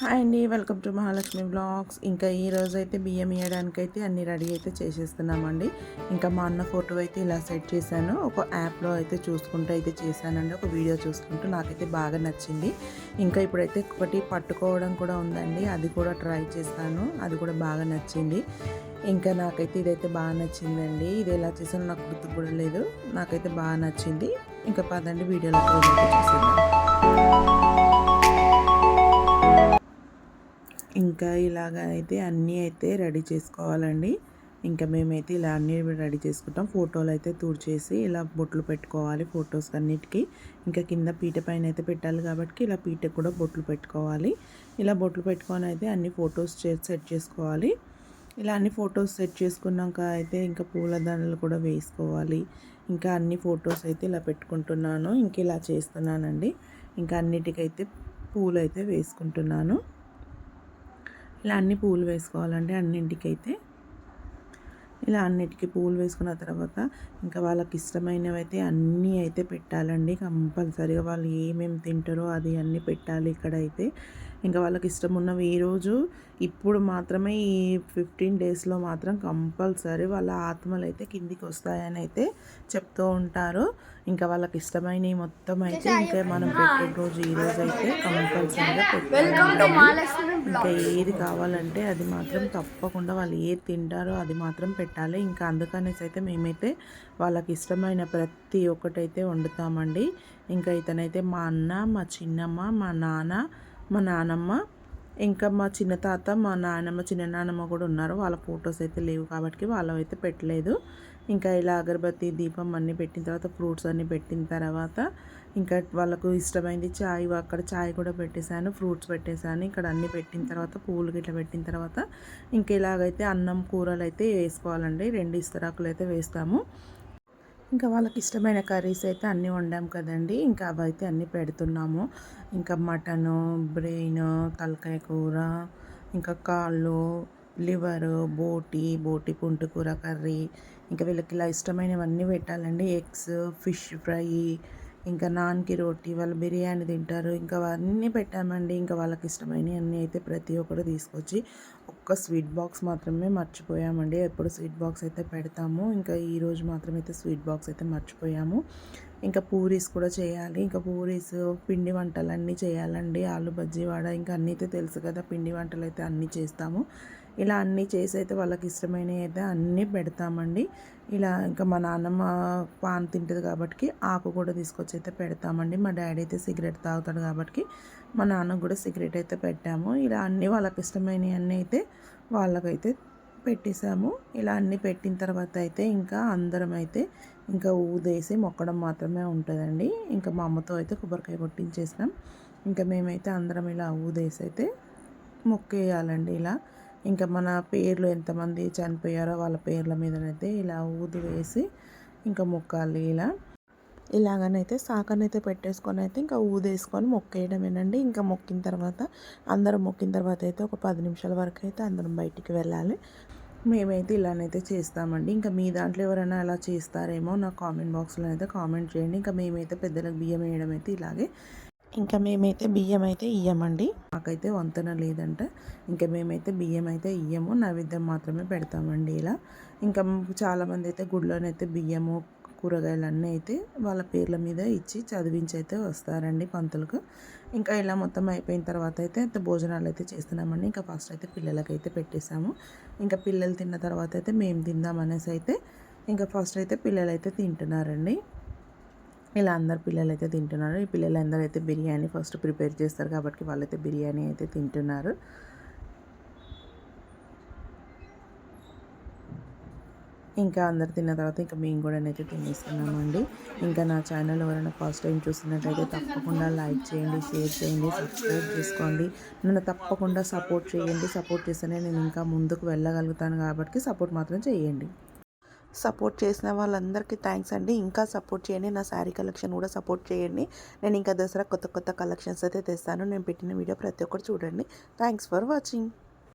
Hi అండి welcome to Mahalakshmi blogs ఇంకా ఈ రోజు అయితే బియ్యం వేయడానికి అయితే అన్ని రెడీ అయితే చేసేస్తున్నామండి. ఇంకా మా అన్న ఫోటో అయితే ఇలా సెట్ చేశాను. ఒక యాప్లో అయితే చూసుకుంటూ అయితే చేశానండి. ఒక వీడియో చూసుకుంటూ నాకైతే బాగా నచ్చింది. ఇంకా ఇప్పుడైతే ఒకటి పట్టుకోవడం కూడా ఉందండి. అది కూడా ట్రై చేస్తాను. అది కూడా బాగా నచ్చింది. ఇంకా నాకైతే ఇదైతే బాగా నచ్చిందండి. ఇది ఎలా చేసానో నాకు గుర్తు కూడా లేదు. నాకైతే బాగా నచ్చింది. ఇంకా పదండి వీడియోలో చూసేద్దాం. ఇంకా ఇలాగ అయితే అన్నీ అయితే రెడీ చేసుకోవాలండి. ఇంకా మేమైతే ఇలా అన్నీ రెడీ చేసుకుంటాం. ఫోటోలు అయితే తూర్చేసి ఇలా బొట్లు పెట్టుకోవాలి ఫొటోస్ అన్నిటికీ. ఇంకా కింద పీట పైన అయితే పెట్టాలి కాబట్టి ఇలా పీట కూడా బొట్లు పెట్టుకోవాలి. ఇలా బొట్లు పెట్టుకొని అయితే అన్ని ఫొటోస్ సెట్ చేసుకోవాలి. ఇలా అన్ని ఫొటోస్ సెట్ చేసుకున్నాక అయితే ఇంకా పూలదండలు కూడా వేసుకోవాలి. ఇంకా అన్ని ఫొటోస్ అయితే ఇలా పెట్టుకుంటున్నాను. ఇంక ఇలా చేస్తున్నానండి. ఇంకా అన్నిటికైతే పూలు అయితే వేసుకుంటున్నాను. ఇలా అన్ని పూలు వేసుకోవాలండి అన్నింటికైతే. ఇలా అన్నిటికీ పూలు వేసుకున్న తర్వాత ఇంకా వాళ్ళకి ఇష్టమైనవి అయితే అన్నీ అయితే పెట్టాలండి. కంపల్సరీగా వాళ్ళు ఏమేమి తింటారో అది అన్నీ పెట్టాలి ఇక్కడైతే. ఇంకా వాళ్ళకి ఇష్టం ఉన్నవి ఈరోజు ఇప్పుడు మాత్రమే ఈ ఫిఫ్టీన్ డేస్లో మాత్రం కంపల్సరీ వాళ్ళ ఆత్మలు అయితే కిందికి వస్తాయని అయితే చెప్తూ ఉంటారు. ఇంకా వాళ్ళకి ఇష్టమైనవి మొత్తం అయితే ఇంకా మనం పెట్టే రోజు ఈరోజు అయితే కంపల్సరీగా పెట్టాలి ఇంకా ఏది కావాలంటే అది మాత్రం తప్పకుండా వాళ్ళు ఏది తింటారో అది మాత్రం పెట్టాలి. ఇంకా అందుకనేసి అయితే మేమైతే వాళ్ళకి ఇష్టమైన ప్రతి ఒక్కటైతే వండుతామండి. ఇంకా ఇతనైతే మా అన్న మా చిన్నమ్మ మా నాన్న మా నానమ్మ ఇంకా మా చిన్న తాత మా నాయనమ్మ చిన్న నాన్నమ్మ కూడా ఉన్నారు. వాళ్ళ ఫొటోస్ అయితే లేవు కాబట్టి వాళ్ళవైతే పెట్టలేదు. ఇంకా ఇలా అగరబత్తి దీపం అన్నీ పెట్టిన తర్వాత ఫ్రూట్స్ అన్నీ పెట్టిన తర్వాత ఇంకా వాళ్ళకు ఇష్టమైంది చాయ్. అక్కడ చాయ్ కూడా పెట్టేశాను ఫ్రూట్స్ పెట్టేశాను. ఇక్కడ అన్నీ పెట్టిన తర్వాత పూలు గిట్ల పెట్టిన తర్వాత ఇంకా ఇలాగైతే అన్నం కూరలు అయితే వేసుకోవాలండి. రెండు ఇస్తరాకులు అయితే వేస్తాము. ఇంకా వాళ్ళకి ఇష్టమైన కర్రీస్ అయితే అన్నీ వండాం కదండి. ఇంకా అవి అయితే అన్నీ పెడుతున్నాము. ఇంకా మటను బ్రెయిన్ తలకాయ కూర ఇంకా కాళ్ళు లివర్ బోటి బోటి పుంటు కూర కర్రీ. ఇంకా వీళ్ళకి ఇలా ఇష్టమైనవన్నీ పెట్టాలండి. ఎగ్స్ ఫిష్ ఫ్రై ఇంకా నాన్కి రోటీ వాళ్ళు బిర్యానీ తింటారు. ఇంకా అవన్నీ పెట్టామండి. ఇంకా వాళ్ళకి ఇష్టమైనవి అన్నీ అయితే ప్రతి ఒక్కరు తీసుకొచ్చి ఒక్క స్వీట్ బాక్స్ మాత్రమే మర్చిపోయామండి. ఎప్పుడు స్వీట్ బాక్స్ అయితే పెడతాము ఇంకా ఈరోజు మాత్రం అయితే స్వీట్ బాక్స్ అయితే మర్చిపోయాము. ఇంకా పూరీస్ కూడా చేయాలి. ఇంకా పూరీస్ పిండి వంటలు అన్నీ చేయాలండి. ఆలు బజ్జీ వడ ఇంకా అన్నీ అయితే తెలుసు కదా పిండి వంటలు అయితే అన్నీ చేస్తాము. ఇలా అన్నీ చేసి అయితే వాళ్ళకి ఇష్టమైనవి అయితే అన్నీ పెడతామండి. ఇలా ఇంకా మా నాన్నమ్మ పాన్ తింటుంది కాబట్టి ఆకు కూడా తీసుకొచ్చి అయితే పెడతామండి. మా డాడీ అయితే సిగరెట్ తాగుతాడు కాబట్టి మా నాన్నకు కూడా సిగరెట్ అయితే పెట్టాము. ఇలా అన్నీ వాళ్ళకి ఇష్టమైనవి అన్నీ అయితే వాళ్ళకైతే పెట్టేసాము ఇలా అన్నీ పెట్టిన తర్వాత అయితే ఇంకా అందరం అయితే ఇంకా ఊదేసి మొక్కడం మాత్రమే ఉంటుందండి. ఇంకా మా అమ్మతో అయితే కొబ్బరికాయ కొట్టించేసినాం. ఇంకా మేమైతే అందరం ఇలా ఊదేసి అయితే మొక్కేయాలండి ఇలా. ఇంకా మన పేర్లు ఎంతమంది చనిపోయారో వాళ్ళ పేర్ల మీదనైతే ఇలా ఊదు వేసి ఇంకా మొక్కాలి ఇలా. ఇలాగనైతే సాకనైతే పెట్టేసుకొని అయితే ఇంకా ఊదేసుకొని మొక్కేయడమేనండి. ఇంకా మొక్కిన తర్వాత అందరం మొక్కిన తర్వాత అయితే ఒక పది నిమిషాల వరకు అయితే అందరం బయటికి వెళ్ళాలి. మేమైతే ఇలానైతే చేస్తామండి. ఇంకా మీ దాంట్లో ఎవరైనా అలా చేస్తారేమో నా కామెంట్ బాక్స్లో అయితే కామెంట్ చేయండి. ఇంకా మేమైతే పెద్దలకు బియ్యం వేయడం అయితే ఇలాగే. ఇంకా మేమైతే బియ్యం అయితే ఇయ్యమండి. మాకైతే వంతన లేదంటే. ఇంకా మేమైతే బియ్యం అయితే ఇయ్యము. నైవేద్యం మాత్రమే పెడతామండి ఇలా. ఇంకా చాలామంది అయితే గుడిలోనైతే బియ్యము కూరగాయలు అన్నీ అయితే వాళ్ళ పేర్ల మీద ఇచ్చి చదివించి అయితే వస్తారండి పంతులకు. ఇంకా ఇలా మొత్తం అయిపోయిన తర్వాత అయితే భోజనాలు అయితే చేస్తున్నామండి. ఇంకా ఫస్ట్ అయితే పిల్లలకైతే పెట్టేసాము ఇంకా పిల్లలు తిన్న తర్వాత అయితే మేము తిందాం అనేసి అయితే ఇంకా ఫస్ట్ అయితే పిల్లలు అయితే తింటున్నారండి. ఇలా అందరు పిల్లలు అయితే తింటున్నారు. ఈ పిల్లలందరూ అయితే బిర్యానీ ఫస్ట్ ప్రిపేర్ చేస్తారు కాబట్టి వాళ్ళైతే బిర్యానీ అయితే తింటున్నారు. ఇంకా అందరు తిన్న తర్వాత ఇంకా మేము కూడా అయితే తినేస్తున్నామండి. ఇంకా నా ఛానల్ ఎవరైనా ఫస్ట్ టైం చూస్తున్నట్టయితే తప్పకుండా లైక్ చేయండి షేర్ చేయండి సబ్స్క్రైబ్ చేసుకోండి. నన్ను తప్పకుండా సపోర్ట్ చేయండి. సపోర్ట్ చేస్తేనే నేను ఇంకా ముందుకు వెళ్ళగలుగుతాను కాబట్టి సపోర్ట్ మాత్రం చేయండి. సపోర్ట్ చేసిన వాళ్ళందరికీ థ్యాంక్స్ అండి. ఇంకా సపోర్ట్ చేయండి. నా శారీ కలెక్షన్ కూడా సపోర్ట్ చేయండి. నేను ఇంకా దసరా కొత్త కొత్త కలెక్షన్స్ అయితే తెస్తాను. నేను పెట్టిన వీడియో ప్రతి ఒక్కరు చూడండి. Thanks for watching.